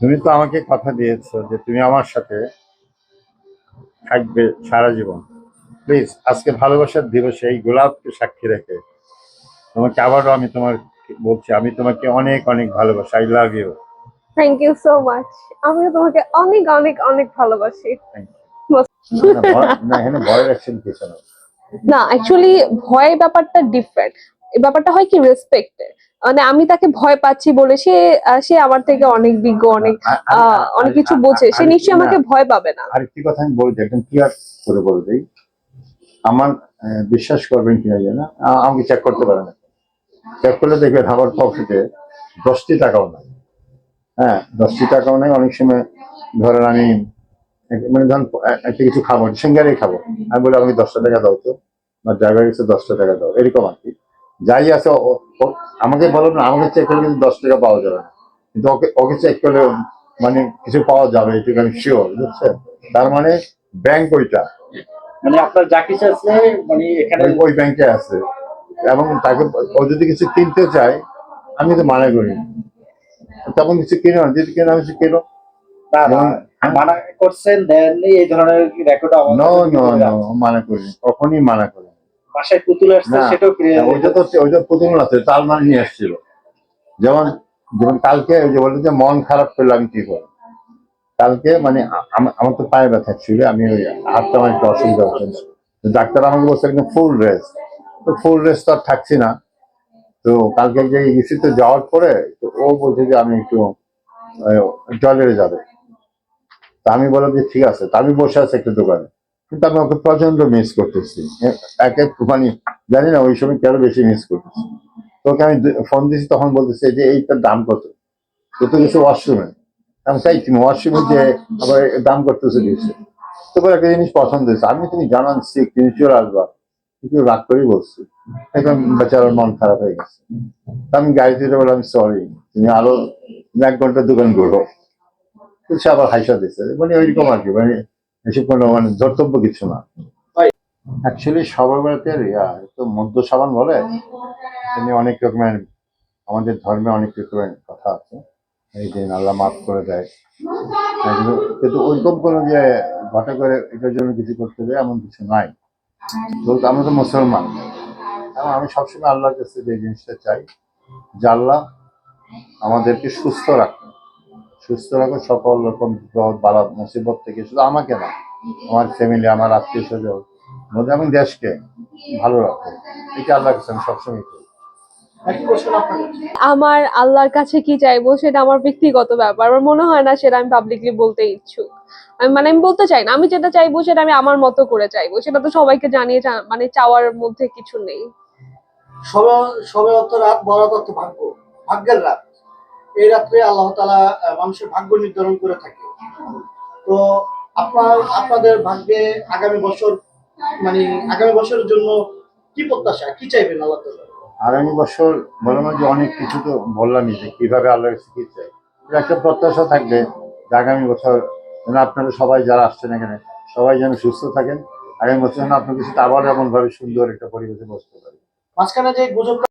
তুমি তো আমাকে কথা দিয়েছ যে তুমি আমার সাথে থাকবে সারা জীবন। প্লিজ আজকে ভালোবাসার দিবসে এই গোলাপকে সাক্ষী রেখে তোমাকে আবারও আমি তোমার বলছি আমি তোমাকে অনেক অনেক ভালোবাসি। I love you thank you so much আমিও তোমাকে অনেক অনেক অনেক ভালোবাসি। না এখানে ভয় রাখছেন কিছু না না অ্যাকচুয়ালি ভয় ব্যাপারটা ডিফারেন্ট এই ব্যাপারটা হয় কি রেসপেক্টের মানে আমি তাকে ভয় পাচ্ছি বলে সে সে আমার থেকে অনেক বিজ্ঞ অনেক অনেক কিছু বোঝে। সে নিশ্চয়ই আমাকে ভয় পাবে না। আর আরেকটি কথা আমি বলছি একদম ক্লিয়ার করে বলে দিই। আমার বিশ্বাস করবেন কিনা জানা আমাকে চেক করতে পারেন। চেক করলে দেখবেন আমার পকেটে দশটি টাকাও নাই। হ্যাঁ দশটি টাকাও নাই। অনেক সময় ধরেন আমি মানে ধরেন একটা কিছু খাব সিঙ্গারে খাব। আমি বলি আমাকে দশটা টাকা দাও তো। বা ড্রাইভার কাছে দশটা টাকা দাও। এরকম আর কি। যাই আছে আমাকে বলো না আমাকে চেক করলে কিন্তু দশ টাকা পাওয়া যাবে না। কিন্তু ওকে ওকে চেক করলে মানে কিছু পাওয়া যাবে এটুকু আমি শিওর বুঝছেন তার মানে ব্যাংক ওইটা। মানে আপনার যা কিছু আছে মানে এখানে ওই- ওই ব্যাংকে আছে। এবং তাকে ও যদি কিছু কিনতে চায় আমি তো মানা করি। তেমন কিছু কিনো না যদি কেনা কিছু কিনো। মানা করছেন এই ধরনের রেকর্ড মানা করি। কখনই মানা করি। বাসায় পুতুল আসছে সেটাও ওইটা তো ওইটা প্রথম আছে তাল মানে নিয়ে আসছিল যেমন যেমন কালকে ওই যে বলতে যে মন খারাপ করলে আমি কি করব? কালকে মানে আমার তো পায়ে ব্যথা ছিল আমি ওই হাতটা আমার একটু অসুবিধা হচ্ছে। ডাক্তার আমাকে বলছে একদম ফুল রেস্ট তো ফুল রেস্ট তো আর থাকছি না। তো কালকে যে গেছি তো যাওয়ার পরে তো ও বলছে যে আমি একটু টয়লেটে যাবে। তা আমি বললাম যে ঠিক আছে। তা আমি বসে আছি একটু দোকানে। কিন্তু আমি ওকে প্রচণ্ড মিস করতেছি। এক এক মানে জানি না ওই সময় কেন বেশি মিস করতেছি। তোকে আমি ফোন দিয়েছি তখন বলতেছে যে এইটার দাম কত? তো তো কিছু ওয়াশরুমে আমি চাই তুমি ওয়াশরুমে যে আবার দাম করতেছে দিয়েছে তো বলে একটা জিনিস পছন্দ হয়েছে। আমি তুমি জানান শিখ তুমি চলে আসবা একটু রাগ করেই বলছি। এখন বেচারার মন খারাপ হয়ে গেছে। আমি গাড়িতে যেতে বললাম সরি তুমি আরও এক ঘণ্টা দোকান তো সে আবার হাইসা দিচ্ছে মানে ওইরকম আর কি মানে এসব কোনো মানে ধর্তব্য কিছু না। অ্যাকচুয়ালি সবার ইয়া, তো মধ্য সাবান বলে তিনি অনেক রকমের আমাদের ধর্মে অনেক রকমের কথা আছে। এই যে আল্লাহ মাফ করে দেয়। কিন্তু ওইরকম কোনো যে ঘটা করে এটার জন্য কিছু করতে হবে এমন কিছু নাই। তো আমরা তো মুসলমান। এবং আমি সবসময় আল্লাহর কাছে যে জিনিসটা চাই যে আল্লাহ আমাদেরকে সুস্থ রাখুন। সুস্থ রাখুন সকল রকম বিপদ বালা মুসিবত থেকে শুধু আমাকে না আমার ফ্যামিলি আমার আত্মীয় স্বজন মধ্যে আমি দেশকে ভালো রাখুন। এটা আল্লাহর কাছে আমি সবসময় করি। আমার আল্লাহর কাছে কি চাইব সেটা আমার ব্যক্তিগত ব্যাপার। আমার মনে হয় না সেটা আমি পাবলিকলি বলতে ইচ্ছুক। আমি মানে আমি বলতে চাই না আমি যেটা চাইব সেটা আমি আমার মতো করে চাইব। সেটা তো সবাইকে জানিয়ে চা- মানে চাওয়ার মধ্যে কিছু নেই। সবে সবে অর্থ রাত বরাত অর্থ ভাগ্য। ভাগ্যের রাত। এই রাত্রে আল্লাহ তালা মানুষের ভাগ্য নির্ধারণ করে থাকে। তো আপনার আপনাদের ভাগ্যে আগামী বছর মানে আগামী বছরের জন্য কি প্রত্যাশা? কি চাইবেন আল্লাহ তালা আগামী বছর বললাম না যে অনেক কিছু তো বললামই যে কীভাবে আল্লাহ কি চাই। একটা প্রত্যাশা থাকবে যে আগামী বছর যেন আপনারা সবাই যারা আসছেন এখানে সবাই যেন সুস্থ থাকেন। আগামী বছর যেন আপনার কিছু আবার এমন ভাবে সুন্দর একটা পরিবেশে বসতে পারে। মাঝখানে যে গুজবটা